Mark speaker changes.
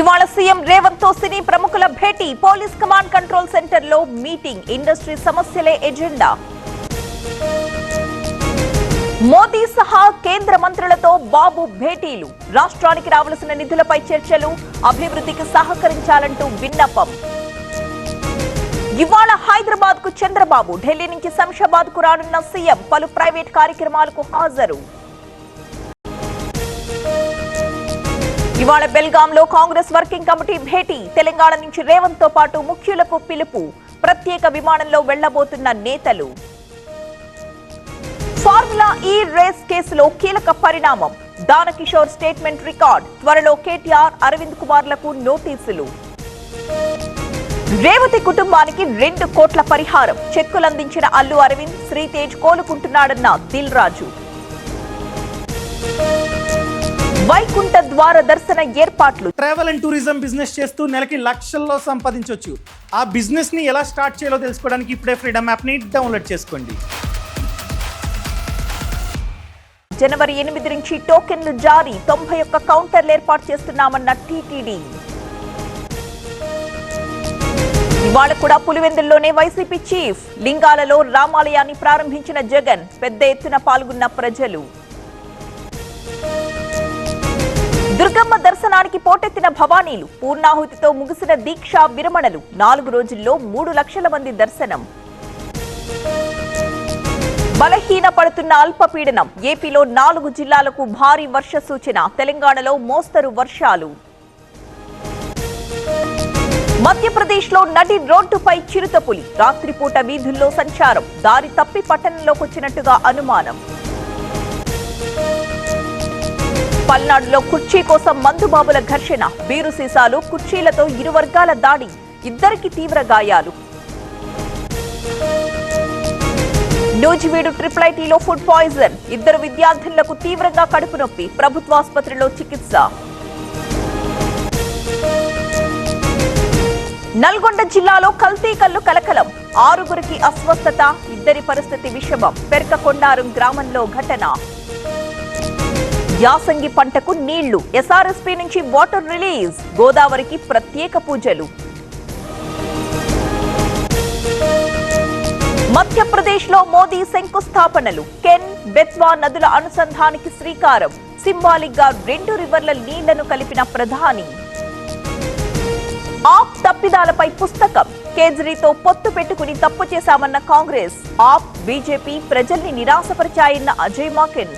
Speaker 1: ఇవాళ సీఎం రేవంత్తో సినీ ప్రముఖుల భేటీ. పోలీస్ కమాండ్ కంట్రోల్ సెంటర్లో మీటింగ్. ఇండస్ట్రీ సమస్యలే ఎజెండా. మోదీ సహా కేంద్ర మంత్రులతో బాబు భేటీలు. రాష్ట్రానికి రావలసిన నిధులపై చర్చలు అభివృద్ధికి సహకరించాలంటూ విన్నపం. ఇవాళ హైదరాబాద్కు చంద్రబాబు ఢిల్లీ నుంచి శంషాబాద్కు రానున్న సీఎం పలు ప్రైవేట్ కార్యక్రమాలకు హాజరు. ఇవాళ బెల్గాంలో కాంగ్రెస్ వర్కింగ్ కమిటీ భేటీ. తెలంగాణ నుంచి రేవంత్తో పాటు ముఖ్యులకు పిలుపు. ప్రత్యేక విమానంలో వెళ్ళబోతున్న నేతలు. ఫార్ములా ఈ రేస్ కేసులో కీలక పరిణామం. Danakishore statement record. త్వరలో కేటీఆర్ అరవింద్ కుమార్లకు నోటీసులు. రేవతి కుటుంబానికి రెండు కోట్ల పరిహారం. చెక్కులందించిన అల్లు అరవింద్ శ్రీతేజ్ కోలుకుంటున్నాడన్న దిల్ రాజు వైకుంఠ ద్వార దర్శన ఏర్పాట్లు.
Speaker 2: ట్రావెల్ అండ్ టూరిజం బిజినెస్ చేస్తూ నెలకి లక్షల్లో సంపాదించవచ్చు ఆ బిజినెస్ని ఎలా స్టార్ట్ చేయాలో తెలుసుకోవడానికి ఇప్పుడే ఫ్రీడమ్ యాప్ని డౌన్లోడ్ చేసుకోండి.
Speaker 1: జనవరి ఎనిమిది నుంచి టోకెన్లు జారీ. తొంభై ఒక్క కౌంటర్లు ఏర్పాటు చేస్తున్నామన్న టీటీడీ ఇవాళ కూడా పులివెందుల్లోనే వైసీపీ చీఫ్. లింగాలలో రామాలయాన్ని ప్రారంభించిన జగన్ పెద్ద ఎత్తున పాల్గొన్న ప్రజలు. దుర్గమ్మ దర్శనానికి పోటెత్తిన భవానీలు పూర్ణాహుతితో ముగిసిన దీక్ష విరమణలు. నాలుగు రోజుల్లో మూడు లక్షల మంది దర్శనం. బలహీన పడుతున్న అల్పపీడనం. ఏపీలో నాలుగు జిల్లాలకు భారీ వర్ష సూచన. తెలంగాణలో మోస్తరు వర్షాలు. మధ్యప్రదేశ్లో నడి రోడ్డుపై చిరుతపులి. రాత్రిపూట వీధుల్లో సంచారం. దారి తప్పి పట్టణంలోకి వచ్చినట్టుగా అనుమానం. పల్నాడులో కుర్చీ కోసం మందుబాబుల ఘర్షణ. బీరు సీసాలు కుర్చీలతో ఇరు వర్గాల దాడి. ఇద్దరికి తీవ్ర గాయాలు. నూజివీడు ట్రిపుల్ ఐటీలో ఫుడ్ పాయిజన్. ఇద్దరు విద్యార్థులకు తీవ్రంగా కడుపు నొప్పి. ప్రభుత్వాసుపత్రిలో చికిత్స. నల్గొండ జిల్లాలో కల్తీ కల్లు కలకలం. ఆరుగురికి అస్వస్థత ఇద్దరి పరిస్థితి విషమం. పెరకకొండారం గ్రామంలో ఘటన. యాసంగి పంటకు నీళ్ళు. ఎస్ఆర్ఎస్పీ నుంచి వాటర్ రిలీజ్. గోదావరికి ప్రత్యేక పూజలు. మధ్యప్రదేశ్లో మోదీ శంకుస్థాపనలు. కెన్ బెత్వా నదుల అనుసంధానికి శ్రీకారం. సింబాలిక్గా రెండు రివర్ల నీళ్ళను కలిపిన ప్రధాని. ఆప్ తప్పిదాలపై పుస్తకం. కేజ్రీతో పొత్తు పెట్టుకుని తప్పు చేశామన్న కాంగ్రెస్. ఆప్ బీజేపీ ప్రజల్ని నిరాశపరిచాయన్న అజయ్ మాకెన్.